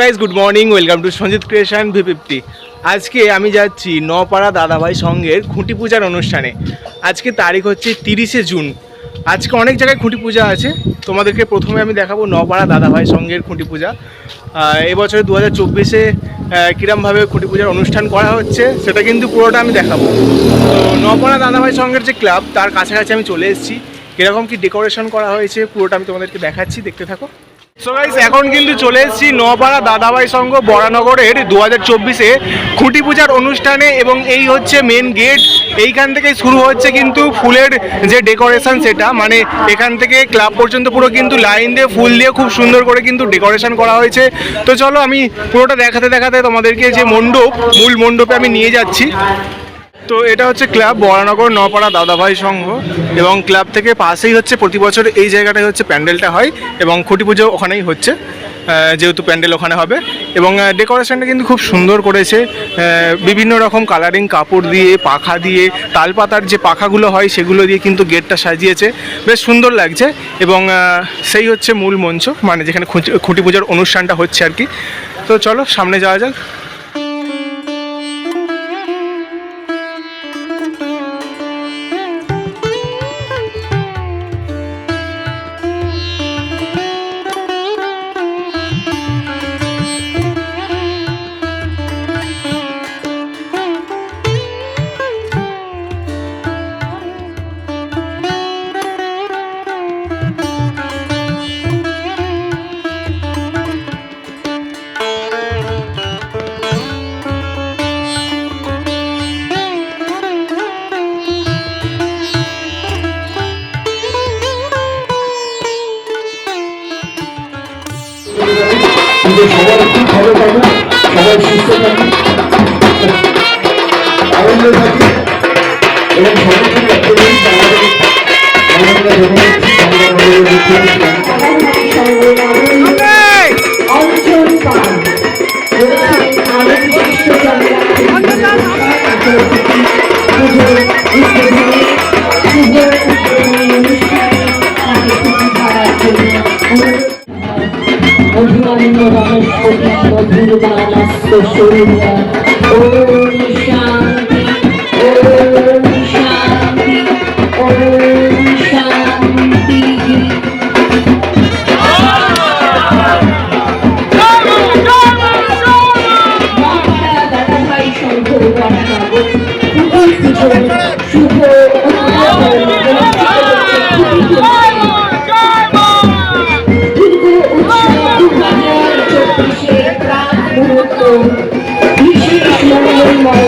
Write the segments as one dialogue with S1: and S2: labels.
S1: Guys good morning welcome to Sanjit creation V fifty আজকে আমি যাচ্ছি নপাড়া দাদাভাই সঙ্গের খুঁটি পূজার অনুষ্ঠানে। আজকে তারিখ হচ্ছে তিরিশে জুন। আজকে অনেক জায়গায় খুঁটি পূজা আছে। তোমাদেরকে প্রথমে আমি দেখাবো নপাড়া দাদাভাই সঙ্গের খুঁটি পূজা। এবছরে দু হাজার চব্বিশে কীরমভাবে খুঁটি পূজার অনুষ্ঠান করা হচ্ছে, সেটা কিন্তু পুরোটা আমি দেখাবো। নপাড়া দাদাভাই সঙ্গের যে ক্লাব, তার কাছাকাছি আমি চলে এসেছি। কীরকম কি ডেকোরেশন করা হয়েছে, পুরোটা আমি তোমাদেরকে দেখাচ্ছি, দেখতে থাকো। এখন কিন্তু চলে এসেছি নোয়াপাড়া দাদাভাই সংঘ বরানগরের দু হাজার চব্বিশে খুঁটি পূজার অনুষ্ঠানে এবং এই হচ্ছে মেন গেট এইখান থেকে শুরু হচ্ছে কিন্তু ফুলের যে ডেকোরেশন সেটা। মানে এখান থেকে ক্লাব পর্যন্ত পুরো কিন্তু লাইন দিয়ে ফুল দিয়ে খুব সুন্দর করে কিন্তু ডেকোরেশন করা হয়েছে। তো চলো আমি পুরোটা দেখাতে দেখাতে তোমাদেরকে যে মণ্ডপ, মূল মণ্ডপে আমি নিয়ে যাচ্ছি। তো এটা হচ্ছে ক্লাব বরানগর নপাড়া দাদাভাই সংঘ এবং ক্লাব থেকে পাশেই হচ্ছে প্রতি বছর এই জায়গাটায় হচ্ছে প্যান্ডেলটা হয় এবং খুঁটি পুজো ওখানেই হচ্ছে যেহেতু প্যান্ডেল ওখানে হবে এবং ডেকোরেশনটা কিন্তু খুব সুন্দর করেছে বিভিন্ন রকম কালারিং কাপড় দিয়ে, পাখা দিয়ে, তালপাতার যে পাখাগুলো হয় সেগুলো দিয়ে কিন্তু গেটটা সাজিয়েছে, বেশ সুন্দর লাগছে এবং সেই হচ্ছে মূল মঞ্চ মানে যেখানে খুঁটি- পুজোর অনুষ্ঠানটা হচ্ছে আর কি। তো চলো সামনে যাওয়া যাক।
S2: কিন্তু সবার খুব ভালো থাকুক সবাই সুস্থ থাকুক আনন্দ থাকুক এবং সবাই একটা জিনিস আমাদের আমরা যখন আমরা
S3: ওম শান্তি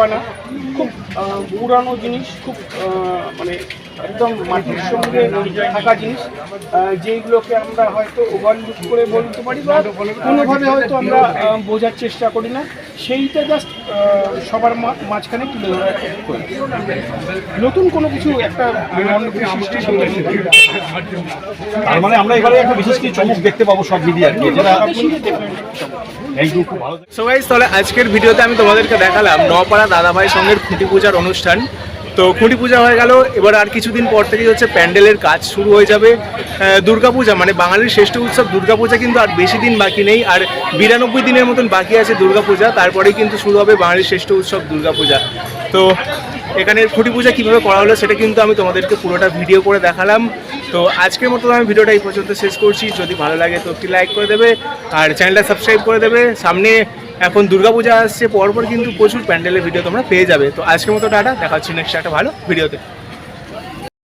S3: কিছু
S4: না খুব পুরানো জিনিস খুব মানে একদম মাটির সঙ্গে থাকা জিনিস যেইগুলোকে আমরা হয়তো ওভারলুক করে বলতে পারি বা কোনোভাবে হয়তো আমরা বোঝার চেষ্টা করি না সেইটা জাস্ট সবার মা- মাঝখানে তুলে ধরার করি। নতুন কোনো কিছু একটা
S5: মানে আমরা এবারে একটা বিশেষ কিছু চমক দেখতে পাবো সব মিলিয়ে আর কি যেটা এইটুকু
S1: সো গাইজ তাহলে আজকের ভিডিওতে আমি তোমাদেরকে দেখালাম নপাড়া দাদাভাই সঙ্গের খুঁটি পূজার অনুষ্ঠান। তো খুঁটি পূজা হয়ে গেল। এবার আর কিছুদিন পর থেকেই হচ্ছে প্যান্ডেলের কাজ শুরু হয়ে যাবে। দুর্গাপূজা মানে বাঙালির শ্রেষ্ঠ উৎসব দুর্গাপূজা কিন্তু আর বেশি দিন বাকি নেই। আর বিরানব্বই দিনের মতন বাকি আছে দুর্গাপূজা। তারপরেই কিন্তু শুরু হবে বাঙালির শ্রেষ্ঠ উৎসব দুর্গাপূজা। তো এখানে খুঁটি পূজা কীভাবে করা হলো সেটা কিন্তু আমি তোমাদেরকে পুরোটা ভিডিও করে দেখালাম। তো আজকের মতো আমি ভিডিওটা এই পর্যন্ত শেষ করছি। যদি ভালো লাগে তো একটি লাইক করে দেবে। আর চ্যানেলটা সাবস্ক্রাইব করে দেবে। সামনে এখন দুর্গাপূজা আসছে পরপর কিন্তু প্রচুর প্যান্ডেলের ভিডিও তোমরা পেয়ে যাবে। তো আজকের মতো টাটা, দেখা হচ্ছে নেক্সট একটা ভালো ভিডিওতে